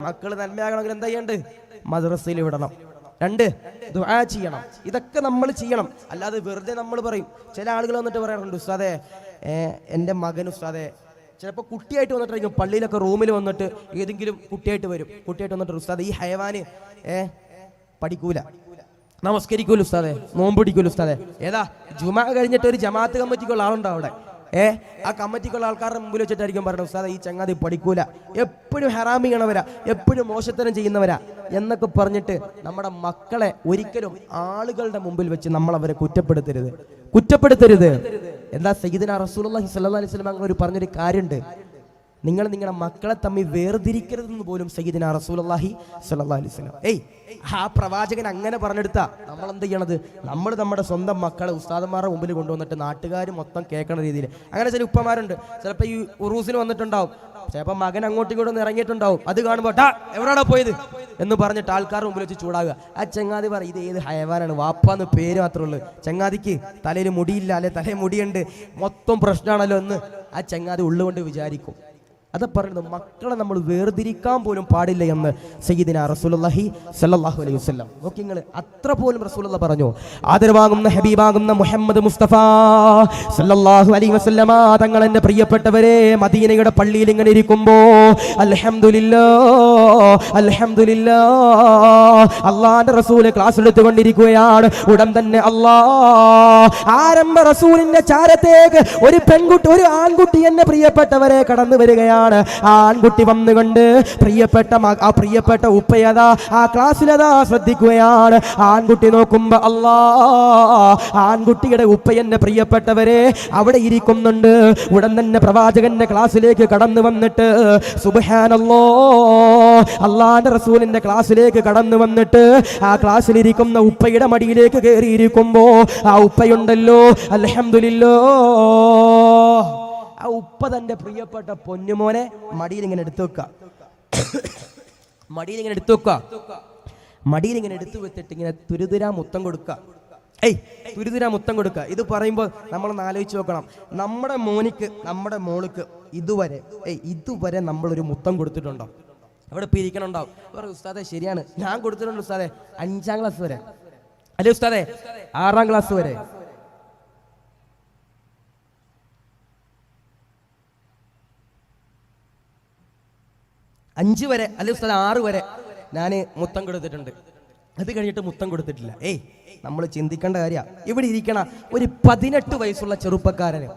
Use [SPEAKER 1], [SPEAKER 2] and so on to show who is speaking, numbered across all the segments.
[SPEAKER 1] മക്കൾ നന്മയാകണമെങ്കിൽ എന്താ ചെയ്യണ്ട് മദ്രസയിൽ വിടണം. രണ്ട് ദുആ ചെയ്യണം. ഇതൊക്കെ നമ്മൾ ചെയ്യണം. അല്ലാതെ വെറുതെ നമ്മൾ പറയും. ചില ആളുകൾ വന്നിട്ട് പറയാറുണ്ട് ഉസ്താദെ എന്റെ മകൻ ഉസ്താദെ. ചിലപ്പോൾ കുട്ടിയായിട്ട് വന്നിട്ടായിരിക്കും. പള്ളിയിലൊക്കെ റൂമിൽ വന്നിട്ട് ഏതെങ്കിലും കുട്ടിയായിട്ട് വരും. കുട്ടിയായിട്ട് വന്നിട്ട് ഉസ്താദ് ഈ ഹയവാന് ഏ പഠിക്കൂല. നമസ്കരിക്കൂല ഉസ്താദെ നോമ്പ് പിടിക്കൂല ഉസ്താദെ. ഏതാ ജുമാ കഴിഞ്ഞിട്ട് ഒരു ജമാഅത്ത് കമ്മിറ്റിക്കുള്ള ആളുണ്ടോ അവിടെ? ഏ? ആ കമ്മിറ്റിക്കുള്ള ആൾക്കാരുടെ മുമ്പിൽ വെച്ചിട്ടായിരിക്കും പറയുന്നത് ഉസ്താദ് ഈ ചങ്ങാതി പഠിക്കൂല. എപ്പോഴും ഹറാമി ചെയ്യണവരാ എപ്പോഴും മോശത്തരം ചെയ്യുന്നവരാ. എന്നൊക്കെ പറഞ്ഞിട്ട് നമ്മുടെ മക്കളെ ഒരിക്കലും ആളുകളുടെ മുമ്പിൽ വെച്ച് നമ്മൾ അവരെ കുറ്റപ്പെടുത്തരുത്. കുറ്റപ്പെടുത്തരുത്. എന്താ സയ്യിദിന റസൂലുള്ളാഹി സ്വല്ലല്ലാഹി അലൈഹി വസല്ലം അങ്ങനെ ഒരു പറഞ്ഞൊരു കാര്യമുണ്ട് നിങ്ങൾ നിങ്ങളുടെ മക്കളെ തമ്മിൽ വേർതിരിക്കരുതെന്ന് പോലും സയ്യിദിന സ്വല്ലല്ലാഹി അലൈഹി വസല്ലം. ഏയ് ആ പ്രവാചകൻ അങ്ങനെ പറഞ്ഞെടുത്താ. നമ്മൾ എന്ത് ചെയ്യണത്? നമ്മൾ നമ്മുടെ സ്വന്തം മക്കളെ ഉസ്താദന്മാരുടെ മുമ്പിൽ കൊണ്ടുവന്നിട്ട് നാട്ടുകാർ മൊത്തം കേൾക്കണ രീതിയിൽ. അങ്ങനെ ചില ഉപ്പമാരുണ്ട്. ചിലപ്പോൾ ഈ ഉറൂസിന് വന്നിട്ടുണ്ടാവും. ചിലപ്പോൾ മകൻ അങ്ങോട്ടും ഇങ്ങോട്ടും ഇറങ്ങിയിട്ടുണ്ടാവും. അത് കാണുമ്പോൾ ടാ എവിടെയാണോ പോയത്? എന്ന് പറഞ്ഞിട്ട് ആൾക്കാരുടെ മുമ്പിൽ വെച്ച് ചൂടാകുക. ആ ചങ്ങാതി പറ ഇത് ഏത് ഹയവാനാണ് വാപ്പാന്ന് പേര് മാത്രമേ ഉള്ളൂ. ചങ്ങാതിക്ക് തലയിൽ മുടിയില്ല അല്ലെ? തലയിൽ മുടിയുണ്ട്. മൊത്തം പ്രശ്നമാണല്ലോ എന്ന് ആ ചങ്ങാതി ഉള്ളുകൊണ്ട് വിചാരിക്കും. അത് പറയുന്നത് മക്കളെ നമ്മൾ വേർതിരിക്കാൻ പോലും പാടില്ല എന്ന് സയ്യിദിന റസൂലുള്ളാഹി സല്ലല്ലാഹു അലൈഹി വസല്ലം. നോക്കി നിങ്ങൾ അത്ര പോലും റസൂലുള്ള പറഞ്ഞു. ആദരവാകുന്ന ഹബീബാകുന്ന മുഹമ്മദ് മുസ്തഫ സല്ലല്ലാഹു അലൈഹി വസല്ലമ തങ്ങൾ എന്റെ പ്രിയപ്പെട്ടവരെ മദീനയുടെ പള്ളിയിൽ ഇങ്ങനെ ഇരിക്കുമ്പോ അൽഹംദുലില്ലാ അൽഹംദുലില്ലാ അള്ളാന്റെ റസൂൽ ക്ലാസ് എടുത്തുകൊണ്ടിരിക്കുകയാണ്. ഉടൻ തന്നെ അല്ലാ ആരംഭ റസൂലിന്റെ ചാരത്തേക്ക് ഒരു പെൺകുട്ടി ഒരു ആൺകുട്ടി എന്നെ പ്രിയപ്പെട്ടവരെ കടന്നു വരികയാണ്. ആ ആൺകുട്ടി വന്നുകൊണ്ട് പ്രിയപ്പെട്ട ആ പ്രിയപ്പെട്ട ഉപ്പയതാ ആ ക്ലാസ്സിലതാ ശ്രദ്ധിക്കുകയാണ്. ആൺകുട്ടി നോക്കുമ്പോ അല്ലാ ആൺകുട്ടിയുടെ ഉപ്പയെന്നെ പ്രിയപ്പെട്ടവരെ അവിടെ ഇരിക്കുന്നുണ്ട്. ഉടൻ തന്നെ പ്രവാചകന്റെ ക്ലാസ്സിലേക്ക് കടന്നു വന്നിട്ട് സുബഹാനല്ലോ അള്ളാന്റെ റസൂലിന്റെ ക്ലാസ്സിലേക്ക് കടന്നു വന്നിട്ട് ആ ക്ലാസ്സിലിരിക്കുന്ന ഉപ്പയുടെ മടിയിലേക്ക് കയറിയിരിക്കുമ്പോ ആ ഉപ്പയുണ്ടല്ലോ അൽഹംദുലില്ലോ. ആ ഉപ്പ തന്റെ പ്രിയപ്പെട്ട പൊന്നുമോനെ മടിയിൽ ഇങ്ങനെ എടുത്തു വെക്ക മടിയിൽ ഇങ്ങനെ എടുത്തു വെക്ക മടിയിൽ ഇങ്ങനെ എടുത്തു വെച്ചിട്ട് ഇങ്ങനെ തുരുതുരാ മുത്തം കൊടുക്ക ഏയ് തുരുതുരാ മുത്തം കൊടുക്ക ഇത് പറയുമ്പോൾ നമ്മളൊന്ന് ആലോചിച്ച് നോക്കണം. നമ്മുടെ മോനിക്ക് നമ്മുടെ മോൾക്ക് ഇതുവരെ ഏയ് ഇതുവരെ നമ്മളൊരു മുത്തം കൊടുത്തിട്ടുണ്ടോ? അവിടെ പിരിക്കണുണ്ടാവും പറയും ഉസ്താദെ ശരിയാണ്. ഞാൻ കൊടുത്തിട്ടുണ്ട് ഉസ്താദെ അഞ്ചാം ക്ലാസ് വരെ. അല്ലേ ഉസ്താദെ? ആറാം ക്ലാസ് വരെ. അഞ്ച് വരെ അല്ലെ ഉസ്താദ് ആറ് വരെ ഞാൻ മുത്തം കൊടുത്തിട്ടുണ്ട്. അത് കഴിഞ്ഞിട്ട് മുത്തം കൊടുത്തിട്ടില്ല. ഏയ് നമ്മൾ ചിന്തിക്കേണ്ട കാര്യ. ഇവിടെ ഇരിക്കണ ഒരു പതിനെട്ട് വയസ്സുള്ള ചെറുപ്പക്കാരന്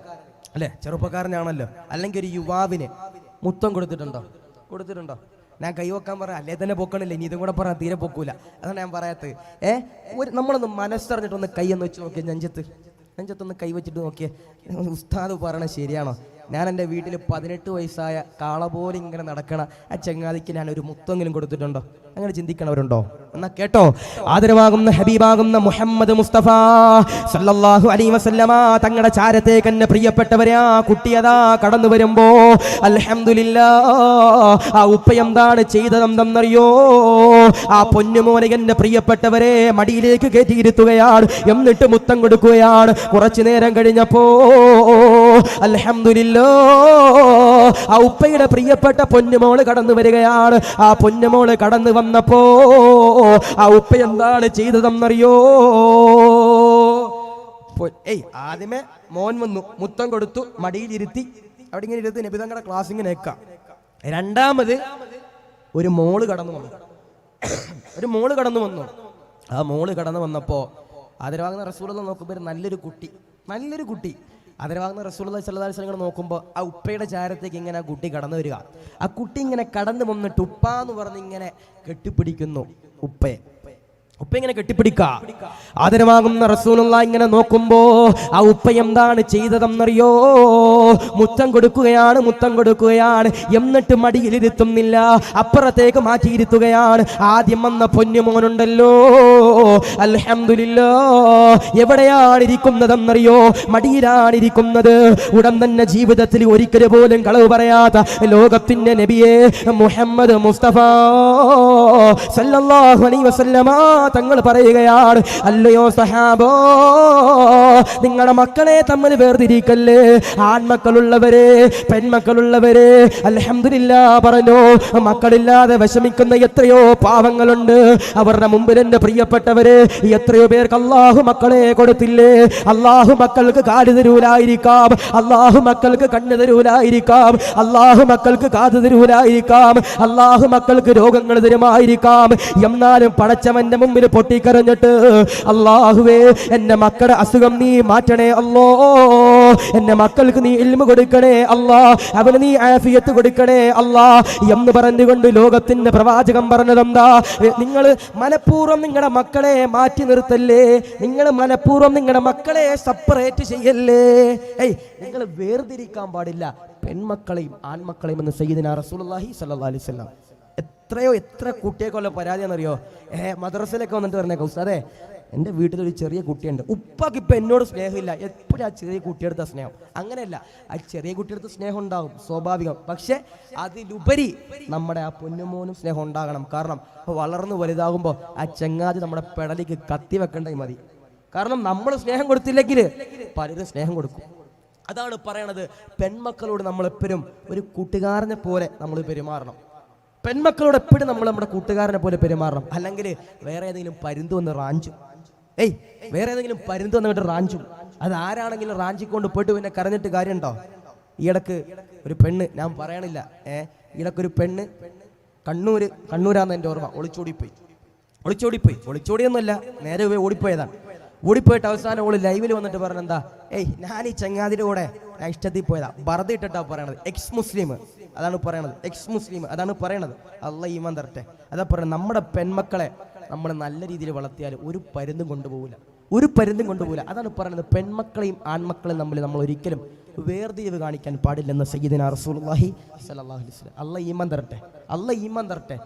[SPEAKER 1] അല്ലെ? ചെറുപ്പക്കാരനാണല്ലോ. അല്ലെങ്കിൽ ഒരു യുവാവിന് മുത്തം കൊടുത്തിട്ടുണ്ടോ? കൊടുത്തിട്ടുണ്ടോ? ഞാൻ കൈ വെക്കാൻ പറയാം. അല്ലേ തന്നെ പൊക്കണില്ല? ഇനി ഇതും കൂടെ പറയാം. തീരെ പൊക്കൂല. അതാണ് ഞാൻ പറയാത്തത്. ഏ? ഒരു നമ്മളൊന്ന് മനസ്സറിഞ്ഞിട്ടൊന്ന് കൈ ഒന്ന് വെച്ച് നോക്കിയാൽ നെഞ്ചത്ത്. നെഞ്ചത്തൊന്ന് കൈ വെച്ചിട്ട് നോക്കിയേ. ഉസ്താദ് പറയണത് ശരിയാണോ? ഞാൻ എന്റെ വീട്ടിൽ പതിനെട്ട് വയസ്സായ കാള പോലെ ഇങ്ങനെ നടക്കണ ആ ചങ്ങാതിക്ക് ഞാൻ ഒരു മുത്തെങ്കിലും കൊടുത്തിട്ടുണ്ടോ? അങ്ങനെ ചിന്തിക്കണവരുണ്ടോ? എന്നാ കേട്ടോ. ആദരവാകുന്ന ഹബീബാകുന്ന മുഹമ്മദ് മുസ്തഫ സല്ലല്ലാഹു അലൈഹി വസല്ലമ തങ്ങളുടെ ചാരത്തേക്ക് എന്നെ പ്രിയപ്പെട്ടവരെ കുട്ടിയതാ കടന്നു വരുമ്പോ അൽഹംദുലില്ലാ ആ ഉപ്പ എന്താണ് ചെയ്തതെന്തെന്നറിയോ? ആ പൊന്നുമോനെ പ്രിയപ്പെട്ടവരെ മടിയിലേക്ക് കയറ്റിയിരുത്തുകയാണ്. എന്നിട്ട് മുത്തം കൊടുക്കുകയാണ്. കുറച്ചു നേരം കഴിഞ്ഞപ്പോ അൽഹംദുലില്ലാ ആ ഉപ്പയുടെ പ്രിയപ്പെട്ട പൊന്നുമോൾ കടന്നു വരികയാണ്. ആ പൊന്നുമോൾ കടന്നു വന്നപ്പോ ആ ഉപ്പ എന്താണ് ചെയ്തതെന്നറിയോ? ഏയ് ആദ്യമേ മോൻ വന്നു. മുത്തം കൊടുത്തു മടിയിലിരുത്തി അവിടെ ഇങ്ങനെ ഇരുത്തി നബിതങ്ങളുടെ ക്ലാസ് ഇങ്ങനെ വെക്കാം രണ്ടാമത് ഒരു മോൾ കടന്നു വന്നു. ഒരു മോൾ കടന്നു വന്നു. ആ മോൾ കടന്നു വന്നപ്പോ ആദരവാകുന്ന റസൂലുള്ള നോക്കുമ്പോൾ നല്ലൊരു കുട്ടി. നല്ലൊരു കുട്ടി. റസൂലുള്ള സല്ലല്ലാഹു അലൈഹി വസല്ലം നോക്കുമ്പോൾ ആ ഉപ്പയുടെ ചാരത്തേക്ക് ഇങ്ങനെ ആ കുട്ടി കടന്നു വരിക. ആ കുട്ടി ഇങ്ങനെ കടന്നു വന്നിട്ട് ഉപ്പ എന്ന് പറഞ്ഞ് ഇങ്ങനെ കെട്ടിപ്പിടിക്കുന്നു ഉപ്പയെ. ഉപ്പ ഇങ്ങനെ കെട്ടിപ്പിടിക്ക? ആദരമാകുന്ന റസൂലുള്ള ഇങ്ങനെ നോക്കുമ്പോ ആ ഉപ്പ എന്താണ് ചെയ്തതെന്നറിയോ? മുത്തം കൊടുക്കുകയാണ് മുത്തം കൊടുക്കുകയാണ്. എന്നിട്ട് മടിയിലിരുത്തുന്നില്ല അപ്പുറത്തേക്ക് മാറ്റിയിരുത്തുകയാണ്. ആദ്യം വന്ന പൊന്നുമോനുണ്ടല്ലോ. അൽഹംദുലില്ലാ എവിടെയാണ് ഇരിക്കുന്നതെന്നറിയോ മടിയിലാണ് ഇരിക്കുന്നത് ഉടൻ തന്നെ ജീവിതത്തിൽ ഒരിക്കൽ പോലും കളവ് പറയാത്ത ലോകത്തിന്റെ നബിയെ മുഹമ്മദ് മുസ്തഫ സല്ലല്ലാഹു അലൈഹി വസല്ലമ തങ്ങൾ പറയുകയാണ് അല്ലയോ സഹാബോ നിങ്ങളുടെ മക്കളെ തമ്മിൽ വേർതിരിക്കല്ലേ? ആൺമക്കളുള്ളവരെ പെൺമക്കളുള്ളവരെ അൽഹംദുലില്ലാ പറഞ്ഞു മക്കളില്ലാതെ വിഷമിക്കുന്ന എത്രയോ പാവങ്ങളുണ്ട്. അവരുടെ മുമ്പിൽ എന്റെ പ്രിയപ്പെട്ടവരെ എത്രയോ പേർക്ക് അള്ളാഹു മക്കളെ കൊടുത്തില്ലേ? അള്ളാഹു മക്കൾക്ക് കാൽ തരൂലായിരിക്കാം അള്ളാഹു മക്കൾക്ക് കണ്ണു തരൂലായിരിക്കാം അള്ളാഹു മക്കൾക്ക് കാത് തരൂലായിരിക്കാം അള്ളാഹു മക്കൾക്ക് രോഗങ്ങൾ തരുമായിരിക്കാം. എന്നാലും പടച്ചവന്റെ മുമ്പിൽ പൊട്ടിക്കരഞ്ഞിട്ട് അള്ളാഹുവേ എന്റെ മക്കളുടെ അസുഖം നീ മാറ്റണേ അല്ലോ. എന്റെ മക്കൾക്ക് നീ ഇൽമ കൊടുക്കണേ അല്ലാ. അവന് നീ ആഫിയത്ത് കൊടുക്കണേ അല്ലാ. എന്ന് പറഞ്ഞുകൊണ്ട് ലോകത്തിന്റെ പ്രവാചകം പറഞ്ഞതെന്താ? നിങ്ങൾ മനഃപൂർവം നിങ്ങളുടെ മക്കളെ മാറ്റി നിർത്തല്ലേ? നിങ്ങൾ മനഃപൂർവം നിങ്ങളുടെ മക്കളെ സെപ്പറേറ്റ് ചെയ്യല്ലേ? ഏയ് നിങ്ങൾ വേർതിരിക്കാൻ പാടില്ല. പെൺമക്കളെയും ആൺമക്കളെയും എന്ന് സയ്യിദിന റസൂലുള്ളാഹി സ്വല്ലല്ലാഹി അലൈഹി വസല്ലം എത്രയോ എത്ര കുട്ടിയെക്കൊല്ല പരാതിയാണെന്നറിയോ? ഏ മദ്രസയിലൊക്കെ വന്നിട്ട് പറഞ്ഞേക്കാം ഉസ്താദേ എന്റെ വീട്ടിൽ ഒരു ചെറിയ കുട്ടിയുണ്ട്. ഉപ്പാക്ക് ഇപ്പം എന്നോട് സ്നേഹമില്ല. എപ്പോഴും ആ ചെറിയ കുട്ടിയെടുത്ത സ്നേഹം. അങ്ങനെയല്ല ആ ചെറിയ കുട്ടിയെടുത്ത സ്നേഹം ഉണ്ടാവും സ്വാഭാവികം. പക്ഷേ അതിലുപരി നമ്മുടെ ആ പൊന്നുമോനും സ്നേഹം ഉണ്ടാകണം. കാരണം വളർന്നു വലുതാകുമ്പോൾ ആ ചെങ്ങാതി നമ്മുടെ പെടലിക്ക് കത്തി വെക്കേണ്ടത് മതി. കാരണം നമ്മൾ സ്നേഹം കൊടുത്തില്ലെങ്കിൽ പലരും സ്നേഹം കൊടുക്കും. അതാണ് പറയണത്. പെൺമക്കളോട് നമ്മളെപ്പോഴും ഒരു കൂട്ടുകാരനെ പോലെ നമ്മൾ പെരുമാറണം. പെൺമക്കളോട് എപ്പോഴും നമ്മൾ നമ്മുടെ കൂട്ടുകാരനെ പോലെ പെരുമാറണം. അല്ലെങ്കിൽ വേറെ ഏതെങ്കിലും പരുന്ത് വന്ന് റാഞ്ചും. ഏയ് വേറെ ഏതെങ്കിലും പരുന്ത് വന്നിട്ട് റാഞ്ചും. അത് ആരാണെങ്കിലും റാഞ്ചിക്കൊണ്ട് പോയിട്ട് പിന്നെ കരഞ്ഞിട്ട് കാര്യമുണ്ടോ? ഇടയ്ക്ക് ഒരു പെണ്ണ് ഞാൻ പറയണില്ല. ഏ ഇടയ്ക്ക് ഒരു പെണ്ണ് കണ്ണൂര് കണ്ണൂരാന്ന് എന്റെ ഓർമ്മ. ഒളിച്ചോടിപ്പോയി. ഒളിച്ചോടിപ്പോയി. ഒളിച്ചോടിയൊന്നുമല്ല നേരെ പോയി ഓടിപ്പോയതാണ്. ഓടിപ്പോയിട്ട് അവസാനം ഓൾ ലൈവിൽ വന്നിട്ട് പറഞ്ഞെന്താ ഏയ് ഞാൻ ഈ ചങ്ങാതിയുടെ കൂടെ ഞാൻ ഇഷ്ടത്തിൽ പോയതാ. ബറതി ഇട്ടിട്ടാ പറയണത്. എക്സ് മുസ്ലിം അതാണ് പറയണത്. എക്സ് മുസ്ലിം അതാണ് പറയണത്. അല്ല ഈമാൻ തരട്ടെ. അതാ പറയുന്നത് നമ്മുടെ പെൺമക്കളെ നമ്മൾ നല്ല രീതിയിൽ വളർത്തിയാൽ ഒരു പരുന്തും കൊണ്ടുപോകില്ല ഒരു പരുന്തും കൊണ്ടുപോകില്ല അതാണ് പറയുന്നത് പെൺമക്കളെയും ആൺമക്കളെയും നമ്മൾ നമ്മൾ ഒരിക്കലും വേർതിരിവ് കാണിക്കാൻ പാടില്ലെന്ന് സയ്യിദിന സ്വല്ലല്ലാഹു അലൈഹി വസല്ലം. അല്ല ഈമാൻ തരട്ടെ. അല്ല ഈമാൻ തരട്ടെ.